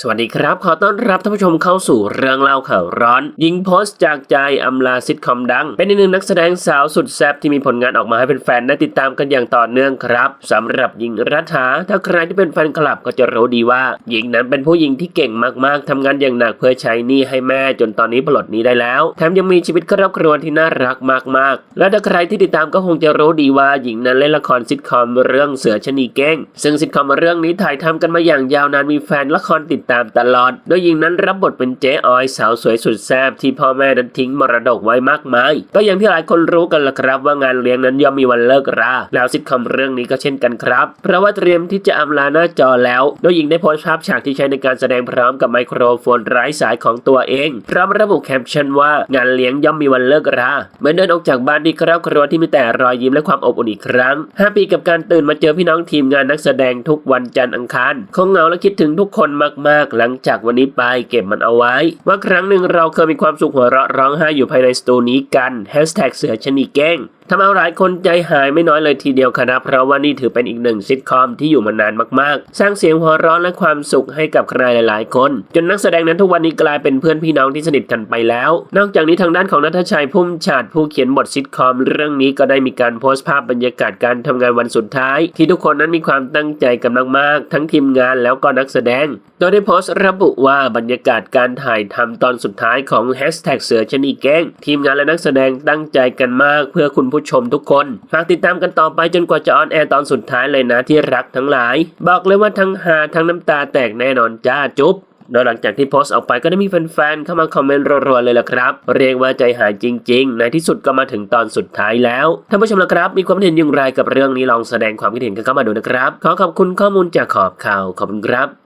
สวัสดีครับ ขอต้อนรับท่านผู้ชมเข้าสู่เรื่องเล่าข่าวร้อน ยิงโพสต์จากใจอำลาซิทคอมดัง เป็นอีกหนึ่งนักแสดงสาวสุดแซ่บที่มีผลงานออกมาให้เป็นแฟนๆได้ติดตามกันอย่างต่อเนื่องครับสำหรับหญิงรัฐาถ้าใครที่เป็นแฟนคลับก็จะรู้ดีว่า หญิงนั้นเป็นผู้หญิงที่เก่งมากๆทำงานอย่างหนักเพื่อใช้หนี้ให้แม่จนตอนนี้ปลดหนี้ได้แล้ว แถมยังมีชีวิตครอบครัวที่น่ารักมากๆ และถ้าใครที่ติดตามก็คงจะรู้ดีว่าหญิงนั้นเล่นละครซิทคอมเรื่องเสือชะนีเก้งซึ่งซิทคอมเรื่องนี้ถ่ายทำกันมาอย่างยาวนานมีแฟนละครติดตามตลอด โดยหญิงนั้นรับบทเป็นเจ๊ออยสาวสวยสุดแซ่บที่พ่อแม่นั้นทิ้งมรดกไว้มากมาย ก็อย่างที่หลายคนรู้กันละครับว่างานเลี้ยงนั้นย่อมมีวันเลิกรา แล้วซิทคอมเรื่องนี้ก็เช่นกันครับ เพราะว่าเตรียมที่จะอำลาหน้าจอแล้ว โดยหญิงได้โพสต์ภาพฉากที่ใช้ในการแสดงพร้อมกับไมโครโฟนไร้สายของตัวเอง พร้อมระบุแคปชั่นว่างานเลี้ยงย่อมมีวันเลิกราเมื่อเดินออกจากบ้านที่ครอบครัวที่มีแต่รอยยิ้มและความอบอุ่นอีกครั้งห้าปีกับการตื่นมาเจอพี่น้องทีมงานนักแสดงทุกวันจันทร์อังคารคงเหงาและคิดถึงทุกคนมากๆหลังจากวันนี้ไปเก็บมันเอาไว้ ว่าครั้งหนึ่งเราเคยมีความสุขหัวเราะร้องไห้อยู่ภายในสตูนี้กันแฮชแท็กเสือชนีแก้ง ทำเอาหลายคนใจหายไม่น้อยเลยทีเดียวครับ เพราะว่านี่ถือเป็นอีกหนึ่งซิทคอมที่อยู่มานานมากๆ สร้างเสียงหัวเราะและความสุขให้กับใครหลายๆ คน จนนักแสดงนั้นทุกวันนี้กลายเป็นเพื่อนพี่น้องที่สนิทกันไปแล้ว นอกจากนี้ทางด้านของนัทชัยพุ่มฉาดผู้เขียนบทซิทคอม เรื่องนี้ก็ได้มีการโพสต์ภาพบรรยากาศการทำงานวันสุดท้าย ที่ทุกคนนั้นมีความตั้งใจกันมากๆทั้งทีมงานแล้วก็นักแสดง โดยได้โพสต์ระบุว่าบรรยากาศการถ่ายทำตอนสุดท้ายของแฮชแท็กเสือชะนีแก้งทีมงานและนักแสดงตั้งใจกันมาก เพื่อคุณผู้ชมทุกคน ฝากติดตามกันต่อไปจนกว่าจะออนแอร์ตอนสุดท้ายเลยนะที่รักทั้งหลาย บอกเลยว่าทั้งฮาทั้งน้ำตาแตกแน่นอนจ้าจุ๊บโดยหลังจากที่โพสต์ออกไปก็ได้มีแฟนๆ เข้ามาคอมเมนต์รัวๆเลยล่ะครับ เรียกว่าใจหายจริง ๆ ในที่สุดก็มาถึงตอนสุดท้ายแล้ว ท่านผู้ชมล่ะครับ มีความเห็นอย่างไรกับเรื่องนี้ลองแสดงความคิดเห็นกันเข้ามาดูนะครับ ขอขอบคุณข้อมูลจากขอบข่าวขอบคุณครับ